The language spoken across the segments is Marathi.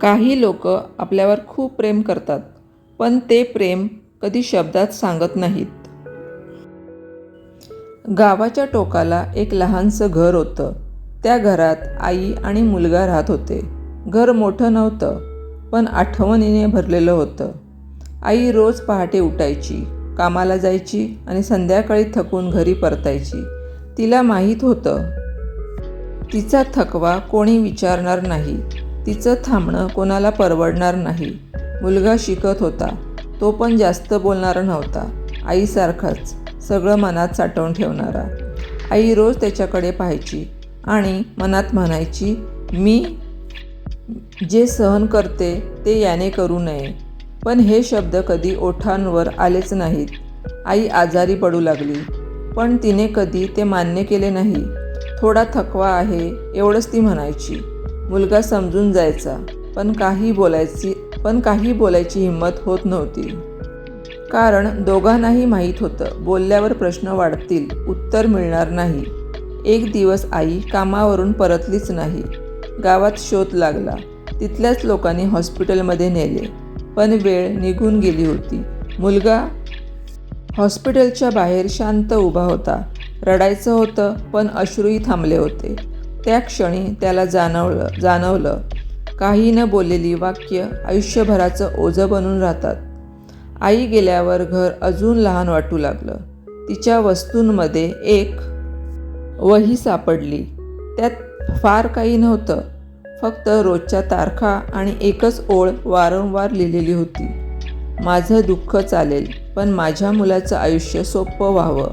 काही लोक आपल्यावर खूप प्रेम करतात पण ते प्रेम कधी शब्दात सांगत नाहीत. गावाच्या टोकाला एक लहानसं घर होतं. त्या घरात आई आणि मुलगा राहत होते. घर मोठं नव्हतं पण आठवणीने भरलेलं होतं. आई रोज पहाटे उठायची कामाला जायची आणि संध्याकाळी थकून घरी परतायची. तिला माहीत होतं तिचा थकवा कोणी विचारणार नाही. तिचं थांबणं कोणाला परवडणार नाही. मुलगा शिकत होता. तो पण जास्त बोलणारा नव्हता. आईसारखाच. सगळं मनात साठवून ठेवणारा. आई रोज त्याच्याकडे पाहायची आणि मनात म्हणायची मी जे सहन करते ते याने करू नये. पण हे शब्द कधी ओठांवर आलेच नाहीत. आई आजारी पडू लागली. पण तिने कधी ते मान्य केले नाही. थोडा थकवा आहे एवढंच ती म्हणायची. मुलगा समजून जायचा पण काही बोलायची पण काही बोलायची हिंमत होत नव्हती. कारण दोघांनाही माहीत होतं बोलल्यावर प्रश्न वाढतील उत्तर मिळणार नाही. एक दिवस आई कामावरून परतलीच नाही. गावात शोध लागला. तिथल्याच लोकांनी हॉस्पिटलमध्ये नेले. पण वेळ निघून गेली होती. मुलगा हॉस्पिटलच्या बाहेर शांत उभा होता. रडायचं होतं पण अश्रूही थांबले होते. त्या क्षणी त्याला जाणवलं जाणवलं. काही न बोललेली वाक्य आयुष्यभराचं ओझं बनून राहतात. आई गेल्यावर घर अजून लहान वाटू लागलं. तिच्या वस्तूंमध्ये एक वही सापडली. त्यात फार काही नव्हतं. फक्त रोजच्या तारखा आणि एकच ओळ वारंवार लिहिलेली होती. माझं दुःख चालेल पण माझ्या मुलाचं आयुष्य सोपं व्हावं.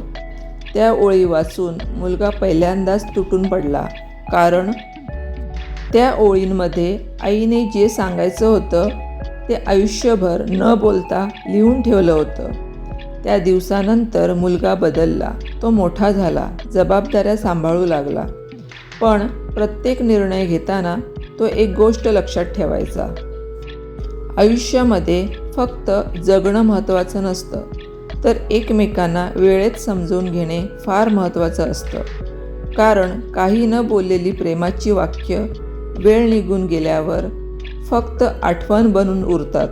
त्या ओळी वाचून मुलगा पहिल्यांदाच तुटून पडला. कारण त्या ओळींमध्ये आईने जे सांगायचं होतं ते आयुष्यभर न बोलता लिहून ठेवलं होतं. त्या दिवसानंतर मुलगा बदलला. तो मोठा झाला. जबाबदाऱ्या सांभाळू लागला. पण प्रत्येक निर्णय घेताना तो एक गोष्ट लक्षात ठेवायचा. आयुष्यामध्ये फक्त जगणं महत्त्वाचं नसतं तर एकमेकांना वेळेत समजून घेणे फार महत्त्वाचं असतं. कारण काही न बोललेली प्रेमाची वाक्य वेळ निघून गेल्यावर फक्त आठवण बनून उरतात.